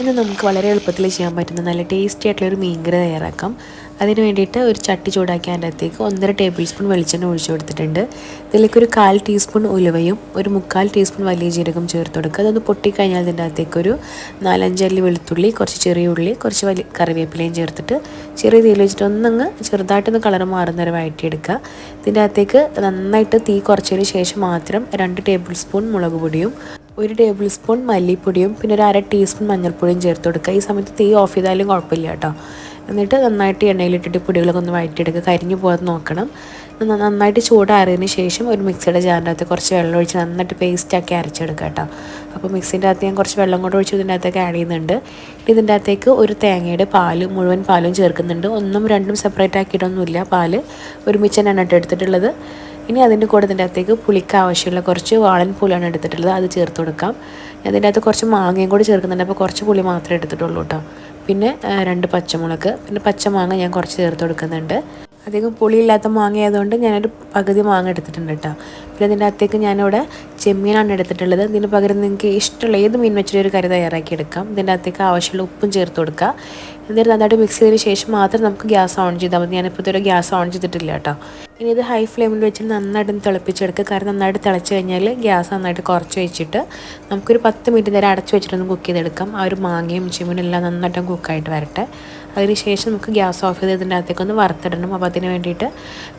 ഇന്ന് നമുക്ക് വളരെ എളുപ്പത്തിൽ ചെയ്യാൻ പറ്റുന്ന നല്ല ടേസ്റ്റി ആയിട്ടുള്ള ഒരു മീൻകറി തയ്യാറാക്കാം. അതിന് വേണ്ടിയിട്ട് ഒരു ചട്ടി ചൂടാക്കി അതിന്റെ അകത്തേക്ക് ഒന്നര ടേബിൾ സ്പൂൺ വെളിച്ചെണ്ണ ഒഴിച്ചു കൊടുത്തിട്ടുണ്ട്. ഇതിലേക്ക് ഒരു കാൽ ടീസ്പൂൺ ഉലുവയും ഒരു മുക്കാൽ ടീസ്പൂൺ വലിയ ജീരകം ചേർത്ത് കൊടുക്കുക. അതൊന്ന് പൊട്ടിക്കഴിഞ്ഞാൽ അതിന്റെ അകത്തേക്ക് ഒരു നാലഞ്ചല്ലി വെളുത്തുള്ളി കുറച്ച് ചെറിയ ഉള്ളി കുറച്ച് വലിയ കറിവേപ്പിലയും ചേർത്തിട്ട് ചെറിയ തീയിൽ വെച്ചിട്ട് ഒന്നങ്ങ് ചെറുതായിട്ടൊന്ന് കളർ മാറുന്നവരെ വഴറ്റിയെടുക്കുക. ഇതിന്റെ അകത്തേക്ക് നന്നായിട്ട് തീ കുറച്ചതിന് ശേഷം മാത്രം രണ്ട് ടേബിൾ സ്പൂൺ മുളക് പൊടിയും ഒരു ടേബിൾ സ്പൂൺ മല്ലിപ്പൊടിയും പിന്നെ ഒരു അര ടീസ്പൂൺ മഞ്ഞൾപ്പൊടിയും ചേർത്ത് കൊടുക്കുക. ഈ സമയത്ത് തീ ഓഫ് ചെയ്താലും കുഴപ്പമില്ല കേട്ടോ. എന്നിട്ട് നന്നായിട്ട് എണ്ണയിലിട്ടിട്ട് പൊടികളൊക്കെ ഒന്ന് വഴറ്റിയെടുക്കുക. കരിഞ്ഞു പോകാതെ നോക്കണം. നന്നായിട്ട് ചൂടാറിയതിന് ശേഷം ഒരു മിക്സിയുടെ ജാറിന്റെ അകത്ത് കുറച്ച് വെള്ളം ഒഴിച്ച് നന്നായിട്ട് പേസ്റ്റാക്കി അരച്ചെടുക്കുക കേട്ടോ. അപ്പോൾ മിക്സിന്റെ അകത്ത് ഞാൻ കുറച്ച് വെള്ളം കൂടെ ഒഴിച്ച് ഇതിന്റെ അകത്തേക്ക് ആഡ് ചെയ്യുന്നുണ്ട്. ഇതിന്റെ അകത്തേക്ക് ഒരു തേങ്ങയുടെ പാൽ മുഴുവൻ പാലും ചേർക്കുന്നുണ്ട്. ഒന്നും രണ്ടും സെപ്പറേറ്റ് ആക്കിയിട്ടൊന്നുമില്ല. പാൽ ഒരുമിച്ച് തന്നെയാണ് എടുത്തിട്ടുള്ളത്. ഇനി അതിന്റെ കൂടെ ഇതിന്റെ അകത്തേക്ക് പുളിക്ക് ആവശ്യമുള്ള കുറച്ച് വാളൻ പുളിയാണ് എടുത്തിട്ടുള്ളത്. അത് ചേർത്ത് കൊടുക്കാം. അതിന്റെ അകത്ത് കുറച്ച് മാങ്ങയും കൂടി ചേർക്കുന്നുണ്ട്. അപ്പോൾ കുറച്ച് പുളി മാത്രമേ എടുത്തിട്ടുള്ളൂ കേട്ടോ. പിന്നെ രണ്ട് പച്ചമുളക്. പിന്നെ പച്ചമാങ്ങ ഞാൻ കുറച്ച് ചേർത്ത് കൊടുക്കുന്നുണ്ട്. അധികം പുളിയില്ലാത്ത മാങ്ങ ആയതുകൊണ്ട് ഞാനൊരു പകുതി മാങ്ങ എടുത്തിട്ടുണ്ട് കേട്ടോ. പിന്നെ ഇതിന്റെ അകത്തേക്ക് ഞാനിവിടെ ചെമ്മീനാണ് എടുത്തിട്ടുള്ളത്. ഇതിന് പകരം നിങ്ങൾക്ക് ഇഷ്ടമുള്ള ഏത് മീൻ വെച്ചിട്ട് ഒരു കറി തയ്യാറാക്കി എടുക്കാം. ഇതിന്റെ അകത്തേക്ക് ആവശ്യമുള്ള ഉപ്പും ചേർത്ത് കൊടുക്കുക. എന്നിട്ട് നന്നായിട്ട് മിക്സ് ചെയ്തതിന് ശേഷം മാത്രം നമുക്ക് ഗ്യാസ് ഓൺ ചെയ്താൽ മതി. ഞാനിപ്പോൾ ഗ്യാസ് ഓൺ ചെയ്തിട്ടില്ല കേട്ടോ. ഇനി ഇത് ഹൈ ഫ്ലെയിമിൽ വെച്ചിട്ട് നന്നായിട്ട് തിളപ്പിച്ചെടുക്കുക. കാരണം നന്നായിട്ട് തിളച്ച് കഴിഞ്ഞാൽ ഗ്യാസ് നന്നായിട്ട് കുറച്ച് വെച്ചിട്ട് നമുക്കൊരു പത്ത് മിനിറ്റ് നേരം അടച്ച് വെച്ചിട്ടൊന്ന് കുക്ക് ചെയ്തെടുക്കാം. ആ ഒരു മാങ്ങയും ചെമ്മീനും എല്ലാം നന്നായിട്ടും കുക്കായിട്ട് വരട്ടെ. അതിന് ശേഷം നമുക്ക് ഗ്യാസ് ഓഫ് ചെയ്ത് ഇതിന്റെ അകത്തേക്ക് ഒന്ന് വറുത്തിടണം. അപ്പോൾ അതിന് വേണ്ടിയിട്ട്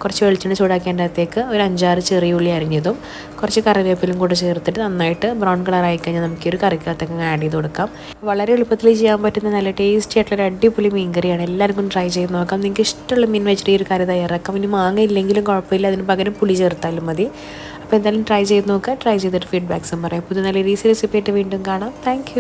കുറച്ച് വെളിച്ചെണ്ണ ചൂടാക്കിയതിന്റെ അകത്തേക്ക് ഒരു അഞ്ചാറ് ചെറിയ ഉള്ളി അരിഞ്ഞതും കുറച്ച് കറിവേപ്പിലും കൂടെ ചേർത്തിട്ട് നന്നായിട്ട് ബ്രൗൺ കളർ ആയി കഴിഞ്ഞാൽ നമുക്ക് ഈ ഒരു കറിക്കകത്തേക്ക് ആഡ് ചെയ്ത് കൊടുക്കാം. വളരെ എളുപ്പത്തിൽ ചെയ്യാൻ പറ്റുന്ന നല്ല ടേസ്റ്റി ആയിട്ടുള്ള ഒരു അടിപൊളി മീൻ കറിയാണ്. എല്ലാവർക്കും ട്രൈ ചെയ്ത് നോക്കാം. നിങ്ങൾക്ക് ഇഷ്ടമുള്ള മീൻ വെച്ചിട്ട് ഈ ഒരു കറി തയ്യാറാക്കാം. ഇനി മാങ്ങ ഇല്ലെങ്കിലും കുഴപ്പമില്ല. അതിന് പകരം പുളി ചേർത്താലും മതി. അപ്പോൾ എന്തായാലും ട്രൈ ചെയ്ത് നോക്കുക. ട്രൈ ചെയ്തിട്ട് ഫീഡ്ബാക്സും പറയാം. പുതിയ നല്ല ഈസി റെസിപ്പി ആയിട്ട് വീണ്ടും കാണാം. താങ്ക്